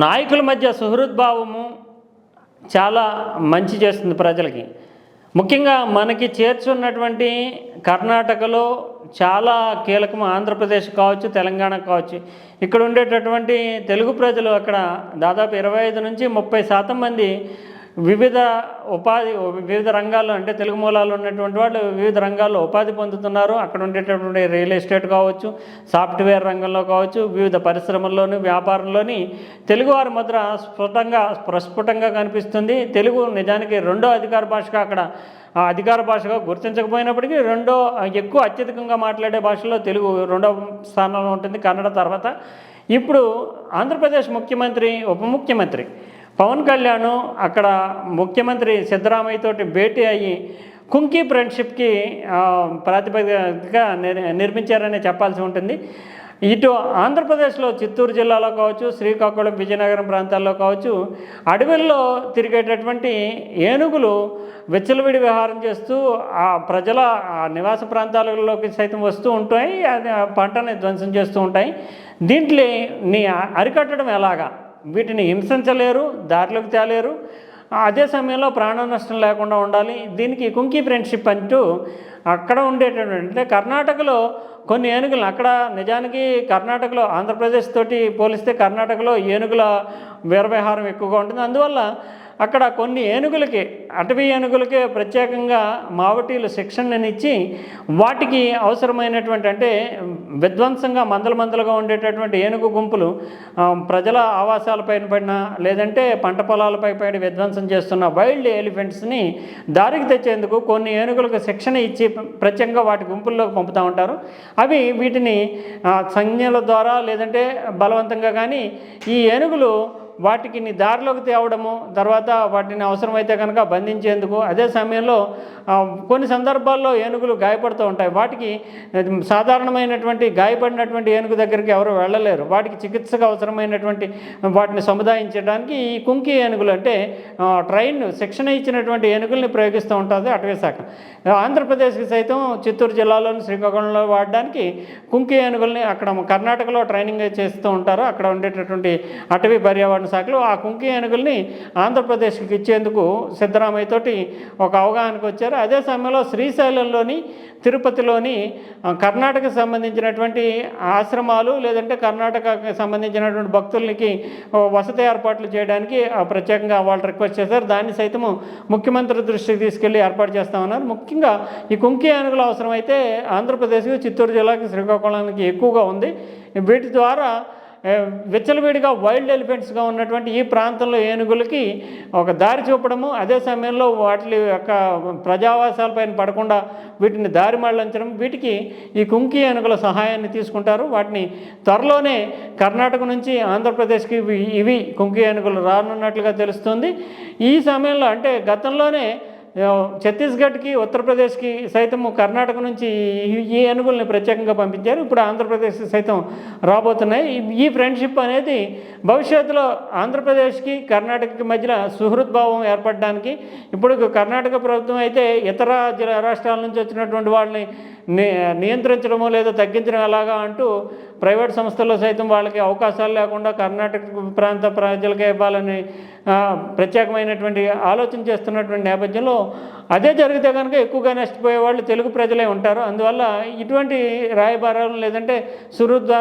నాయకుల మధ్య సుహృద్భావము చాలా మంచి చేస్తుంది ప్రజలకి. ముఖ్యంగా మనకి చేర్చున్నటువంటి కర్ణాటకలో చాలా కీలకం ఆంధ్రప్రదేశ్ కావచ్చు తెలంగాణ కావచ్చు. ఇక్కడ ఉండేటటువంటి తెలుగు ప్రజలు అక్కడ దాదాపు ఇరవై ఐదు నుంచి ముప్పై శాతం మంది వివిధ ఉపాధి వివిధ రంగాల్లో అంటే తెలుగు మూలాలు ఉన్నటువంటి వాళ్ళు వివిధ రంగాల్లో ఉపాధి పొందుతున్నారు. అక్కడ ఉండేటటువంటి రియల్ ఎస్టేట్ కావచ్చు సాఫ్ట్వేర్ రంగంలో కావచ్చు వివిధ పరిశ్రమల్లోని వ్యాపారంలోని తెలుగువారి ముద్ర స్ఫుటంగా ప్రస్ఫుటంగా కనిపిస్తుంది. తెలుగు నిజానికి రెండో అధికార భాషగా అక్కడ అధికార భాషగా గుర్తించకపోయినప్పటికీ రెండో ఎక్కువ అత్యధికంగా మాట్లాడే భాషలో తెలుగు రెండో స్థానంలో ఉంటుంది కన్నడ తర్వాత. ఇప్పుడు ఆంధ్రప్రదేశ్ ముఖ్యమంత్రి ఉప ముఖ్యమంత్రి పవన్ కళ్యాణ్ అక్కడ ముఖ్యమంత్రి సిద్ధరామయ్య తోటి భేటీ అయ్యి కుంకీ ఫ్రెండ్షిప్కి ప్రాతిపదికగా నిర్మించారనే చెప్పాల్సి ఉంటుంది. ఇటు ఆంధ్రప్రదేశ్లో చిత్తూరు జిల్లాలో కావచ్చు శ్రీకాకుళం విజయనగరం ప్రాంతాల్లో కావచ్చు అడవుల్లో తిరిగేటటువంటి ఏనుగులు విచ్చలవిడి విహారం చేస్తూ ఆ ప్రజల నివాస ప్రాంతాలలోకి సైతం వస్తూ ఉంటాయి అది ఆ పంటని ధ్వంసం చేస్తూ ఉంటాయి. దీంట్లో నీ అరికట్టడం ఎలాగా? వీటిని హింసించలేరు దారిలోకి తేలేరు. అదే సమయంలో ప్రాణ నష్టం లేకుండా ఉండాలి. దీనికి కుంకీ ఫ్రెండ్షిప్ అంటూ అక్కడ ఉండేటటువంటి అంటే కర్ణాటకలో కొన్ని ఏనుగులు అక్కడ నిజానికి కర్ణాటకలో ఆంధ్రప్రదేశ్ తోటి పోలిస్తే కర్ణాటకలో ఏనుగుల వీరవిహారం ఎక్కువగా ఉంటుంది. అందువల్ల అక్కడ కొన్ని ఏనుగులకి అటవీ ఏనుగులకే ప్రత్యేకంగా మావటీలు శిక్షణనిచ్చి వాటికి అవసరమైనటువంటి అంటే విధ్వంసంగా మందల మందలుగా ఉండేటటువంటి ఏనుగు గుంపులు ప్రజల ఆవాసాలపైన పడిన లేదంటే పంట పొలాలపై పడి విధ్వంసం చేస్తున్న వైల్డ్ ఎలిఫెంట్స్ని దారికి తెచ్చేందుకు కొన్ని ఏనుగులకు శిక్షణ ఇచ్చి ప్రత్యేకంగా వాటి గుంపుల్లోకి పంపుతూ ఉంటారు. అవి వీటిని సంజ్ఞల ద్వారా లేదంటే బలవంతంగా కానీ ఈ ఏనుగులు వాటికి నీ దారిలోకి తేవడము తర్వాత వాటిని అవసరమైతే కనుక బంధించేందుకు. అదే సమయంలో కొన్ని సందర్భాల్లో ఏనుగులు గాయపడుతూ ఉంటాయి. వాటికి సాధారణమైనటువంటి గాయపడినటువంటి ఏనుగు దగ్గరికి ఎవరు వెళ్ళలేరు. వాటికి చికిత్సకు అవసరమైనటువంటి వాటిని సముదాయించడానికి ఈ కుంకి ఏనుగులు అంటే ట్రైన్ శిక్షణ ఇచ్చినటువంటి ఏనుగుల్ని ప్రయోగిస్తూ ఉంటుంది అటవీ శాఖ. ఆంధ్రప్రదేశ్కి సైతం చిత్తూరు జిల్లాలోని శ్రీకాకుళంలో వాడడానికి కుంకి ఏనుగుల్ని అక్కడ కర్ణాటకలో ట్రైనింగ్ చేస్తూ ఉంటారు. అక్కడ ఉండేటటువంటి అటవీ పర్యావరణ శాఖలు ఆ కుంకి ఏనుగుల్ని ఆంధ్రప్రదేశ్కి ఇచ్చేందుకు సిద్ధరామయ్య తోటి ఒక అవగాహనకు వచ్చారు. అదే సమయంలో శ్రీశైలంలోని తిరుపతిలోని కర్ణాటకకు సంబంధించినటువంటి ఆశ్రమాలు లేదంటే కర్ణాటకకి సంబంధించినటువంటి భక్తులకి వసతి ఏర్పాట్లు చేయడానికి ఆ, ప్రత్యేకంగా వాళ్ళు రిక్వెస్ట్ చేశారు. దాన్ని సైతము ముఖ్యమంత్రి దృష్టికి తీసుకెళ్ళి ఏర్పాటు చేస్తామన్నారు. ముఖ్యంగా ఈ కుంకి ఏనుగులు అవసరమైతే ఆంధ్రప్రదేశ్కి చిత్తూరు జిల్లాకి శ్రీకాకుళానికి ఎక్కువగా ఉంది. వీటి ద్వారా విచ్చలవిడిగా వైల్డ్ ఎలిఫెంట్స్గా ఉన్నటువంటి ఈ ప్రాంతంలో ఏనుగులకి ఒక దారి చూపడము అదే సమయంలో వాటి యొక్క ప్రజావాసాలపైన పడకుండా వీటిని దారి మళ్ళించడం వీటికి ఈ కుంకి ఏనుగుల సహాయాన్ని తీసుకుంటారు. వాటిని త్వరలోనే కర్ణాటక నుంచి ఆంధ్రప్రదేశ్కి ఇవి కుంకి ఏనుగులు రానున్నట్లుగా తెలుస్తుంది. ఈ సమయంలో అంటే గతంలోనే ఛత్తీస్గఢ్కి ఉత్తరప్రదేశ్కి సైతం కర్ణాటక నుంచి ఈ- ఏనుగుల్ని ప్రత్యేకంగా పంపించారు. ఇప్పుడు ఆంధ్రప్రదేశ్కి సైతం రాబోతున్నాయి. ఈ- ఫ్రెండ్షిప్ అనేది భవిష్యత్తులో ఆంధ్రప్రదేశ్కి కర్ణాటకకి మధ్యన సుహృద్భావం ఏర్పడడానికి ఇప్పుడు కర్ణాటక ప్రభుత్వం అయితే ఇతర రాష్ట్రాల నుంచి వచ్చినటువంటి వాళ్ళని నియంత్రించడమో లేదా తగ్గించడం ఎలాగా అంటూ ప్రైవేట్ సంస్థల్లో సైతం వాళ్ళకి అవకాశాలు లేకుండా కర్ణాటక ప్రాంత ప్రజలకే ఇవ్వాలని ప్రత్యేకమైనటువంటి ఆలోచన చేస్తున్నటువంటి నేపథ్యంలో అదే జరిగితే కనుక ఎక్కువగా నష్టపోయే వాళ్ళు తెలుగు ప్రజలే ఉంటారు. అందువల్ల ఇటువంటి రాయబారాలు లేదంటే సుహృద్భ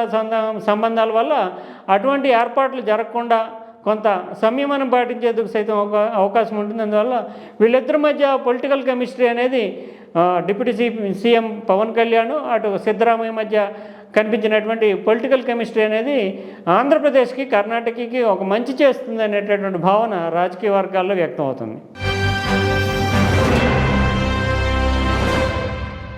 సంబంధాల వల్ల అటువంటి ఏర్పాట్లు జరగకుండా కొంత సంయమనం పాటించేందుకు సైతం అవకాశం ఉంటుంది. అందువల్ల వీళ్ళిద్దరి మధ్య పొలిటికల్ కెమిస్ట్రీ అనేది deputy C CM Pawan Kalyan అటు సిద్ధరామయ్య మధ్య కనిపించినటువంటి పొలిటికల్ కెమిస్ట్రీ అనేది ఆంధ్రప్రదేశ్కి కర్ణాటకకి ఒక మంచి చేస్తుంది అనేటటువంటి భావన రాజకీయ వర్గాల్లో వ్యక్తం అవుతుంది